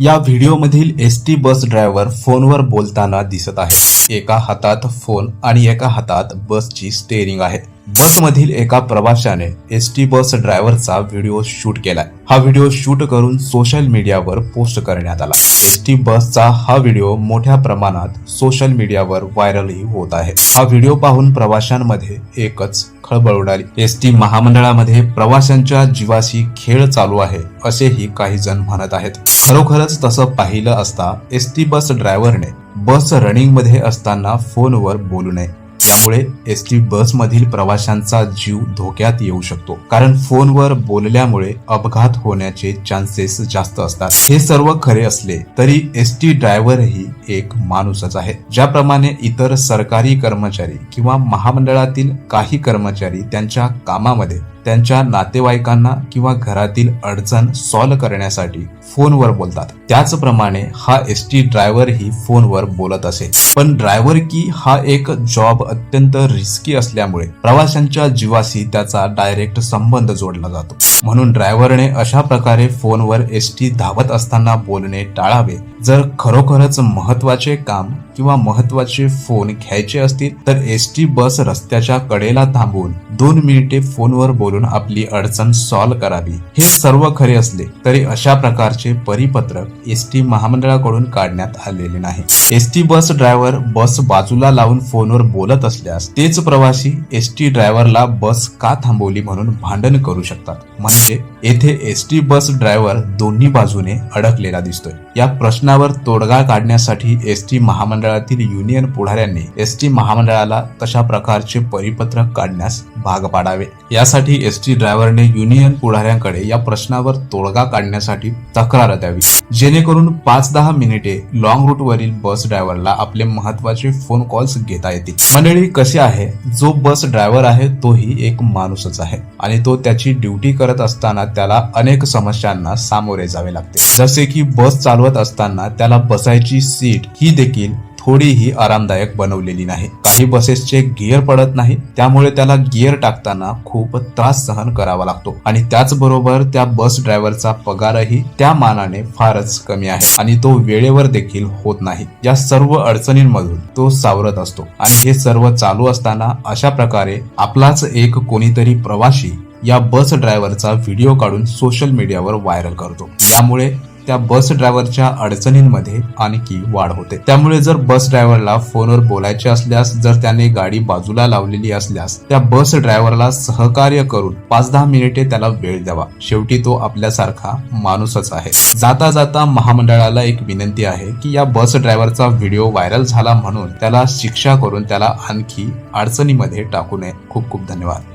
या व्हिडिओमधील S T bus driver फोनवर बोलताना दिसत आहे एका हातात फोन आणि एका हातात बसची स्टेअरिंग आहे. बसमधील एका प्रवाशाने एस टी बस ड्रायव्हरचा व्हिडिओ शूट केलाय. हा व्हिडिओ शूट करून सोशल मीडियावर पोस्ट करण्यात आला. एस टी बसचा हा व्हिडिओ मोठ्या प्रमाणात सोशल मीडियावर व्हायरलही होत आहे. हा व्हिडिओ पाहून प्रवाशांमध्ये एकच खळबळ उडाली. एस टी महामंडळामध्ये प्रवाशांच्या जीवाशी खेळ चालू आहे असेही काही जण म्हणत आहेत. खरोखरच तसं पाहिलं असता एस टी बस ड्रायव्हरने बस रनिंगमध्ये असताना फोनवर बोलू नये. त्यामुळे एस टी बसमधील प्रवाशांचा जीव धोक्यात येऊ शकतो. कारण फोनवर बोलल्यामुळे अपघात होण्याचे चान्सेस जास्त असतात. हे सर्व खरे असले तरी एस टी ड्रायव्हरही एक माणूसच आहे. ज्याप्रमाणे इतर सरकारी कर्मचारी किंवा महामंडळातील काही कर्मचारी त्यांच्या कामामध्ये त्यांच्या नातेवाईकांना किंवा घरातील अडचण सॉल्व्ह करण्यासाठी फोनवर बोलतात. त्याचप्रमाणे हा एस टी ड्रायव्हर ही फोनवर बोलत असे. पण ड्रायव्हर की हा एक जॉब अत्यंत रिस्की असल्यामुळे प्रवाशांच्या जीवाशी त्याचा डायरेक्ट संबंध जोडला जातो. म्हणून ड्रायव्हरने अशा प्रकारे फोनवर एस टी धावत असताना बोलणे टाळावे. जर खरोखरच महत्त्वाचे काम किंवा महत्त्वाचे फोन घ्यायचे असतील तर एस टी बस रस्त्याच्या कडेला थांबून दोन मिनिटे फोनवर बोलून आपली अडचण सॉल्व्ह करावी. हे सर्व खरे असले तरी अशा प्रकारचे परिपत्रक एस टी महामंडळाकडून काढण्यात आलेले नाही S T bus driver bus बाजूला लावून फोनवर बोलत असल्यास तेच प्रवासी एस टी ड्रायव्हरला बस का थांबवली म्हणून भांडण करू शकतात. म्हणजे येथे एस टी बस ड्रायव्हर दोन्ही बाजूने अडकलेला दिसतोय. या प्रश्नावर तोडगा काढण्यासाठी एस टी महामंडळातील युनियन पुढाऱ्यांनी एस टी महामंडळाला तशा प्रकारचे परिपत्रक काढण्यास भाग पाडावे. यासाठी एस टी ड्रायव्हरने युनियन पुढाऱ्यांकडे या प्रश्नावर तोडगा काढण्यासाठी तक्रार द्यावी. जेणेकरून पाच दहा मिनिटे लॉंग रूटवरील बस बस ड्रायव्हरला आपले महत्त्वाचे फोन कॉल्स घेता येतील. मंडळी कसे आहे? जो बस ड्रायव्हर आहे तोही एक माणूसच आहे. आणि तो त्याची ड्युटी करत असताना त्याला अनेक समस्यांना सामोरे जावे लागते. जसे की बस चालवत असताना त्याला बसायची सीट ही देखील थोडीही आरामदायक बनवलेली नाही. काही बसेसचे गिअर पडत नाही त्यामुळे त्याला गिअर टाकताना खूप त्रास सहन करावा लागतो. आणि त्याचबरोबर त्या बस ड्रायव्हरचा पगारही त्या मानाने फारच कमी आहे आणि तो वेळेवर देखील होत नाही. या सर्व अडचणींमधून तो सावरत असतो. आणि हे सर्व चालू असताना अशा प्रकारे आपलाच एक कोणीतरी प्रवासी या बस ड्रायव्हरचा व्हिडिओ काढून सोशल मीडियावर व्हायरल करतो. यामुळे त्या बस ड्रायव्हरच्या अडचणींमध्ये आणखी वाढ होते. त्यामुळे जर बस ड्रायव्हरला फोनवर बोलायचे असल्यास जर त्याने गाडी बाजूला लावलेली असल्यास त्या बस ड्रायव्हरला सहकार्य करून पाच दहा मिनिटे त्याला वेळ द्यावा. शेवटी तो आपल्यासारखा माणूसच आहे. जाता जाता महामंडळाला एक विनंती आहे की या बस ड्रायव्हरचा व्हिडिओ व्हायरल झाला म्हणून त्याला शिक्षा करून त्याला आणखी अडचणीमध्ये टाकू नये. खूप खूप धन्यवाद.